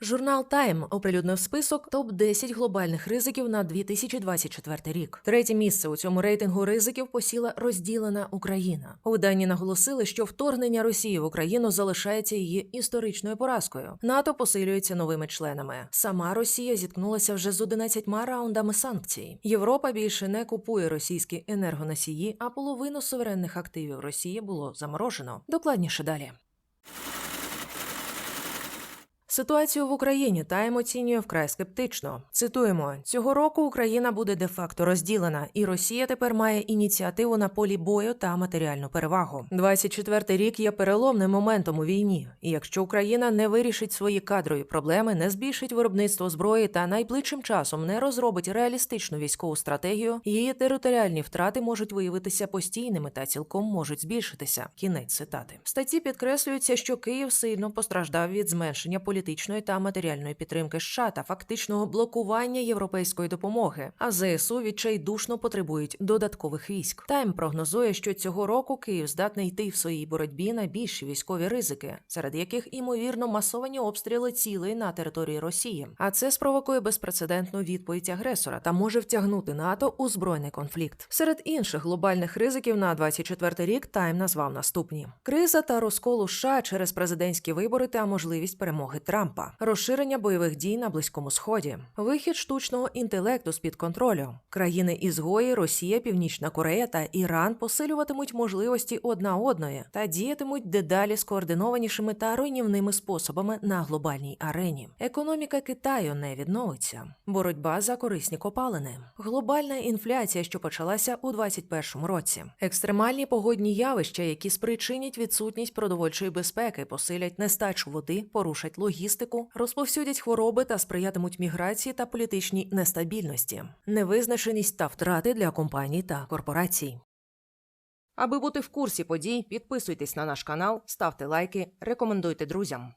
Журнал Time оприлюднив список топ 10 глобальних ризиків на 2024 рік. Третє місце у цьому рейтингу ризиків посіла розділена Україна. У виданні наголосили, що вторгнення Росії в Україну залишається її історичною поразкою. НАТО посилюється новими членами. Сама Росія зіткнулася вже з 11 раундами санкцій. Європа більше не купує російські енергоносії, а половину суверенних активів Росії було заморожено. Докладніше далі. Ситуацію в Україні Тайм оцінює вкрай скептично. Цитуємо: цього року Україна буде де-факто розділена, і Росія тепер має ініціативу на полі бою та матеріальну перевагу. 24-й рік є переломним моментом у війні. І якщо Україна не вирішить свої кадрові проблеми, не збільшить виробництво зброї та найближчим часом не розробить реалістичну військову стратегію, її територіальні втрати можуть виявитися постійними та цілком можуть збільшитися. Кінець цитати. В статті підкреслюється, що Київ сильно постраждав від зменшення політичної та матеріальної підтримки США та фактичного блокування європейської допомоги. А ЗСУ відчайдушно потребують додаткових військ. Тайм прогнозує, що цього року Київ здатний йти в своїй боротьбі на більші військові ризики, серед яких імовірно масовані обстріли цілей на території Росії. А це спровокує безпрецедентну відповідь агресора та може втягнути НАТО у збройний конфлікт. Серед інших глобальних ризиків на 24 рік Тайм назвав наступні: криза та розкол США через президентські вибори та можливість перемоги Трампа, розширення бойових дій на близькому сході, вихід штучного інтелекту з під контролю, країни ізгої, Росія, Північна Корея та Іран посилюватимуть можливості одна одної та діятимуть дедалі скоординованішими та руйнівними способами на глобальній арені. Економіка Китаю не відновиться. Боротьба за корисні копалини, глобальна інфляція, що почалася у 2021 році, екстремальні погодні явища, які спричинять відсутність продовольчої безпеки, посилять нестачу води, порушать логістику, розповсюдять хвороби та сприятимуть міграції та політичній нестабільності, невизначеність та втрати для компаній та корпорацій. Аби бути в курсі подій, підписуйтесь на наш канал, ставте лайки, рекомендуйте друзям.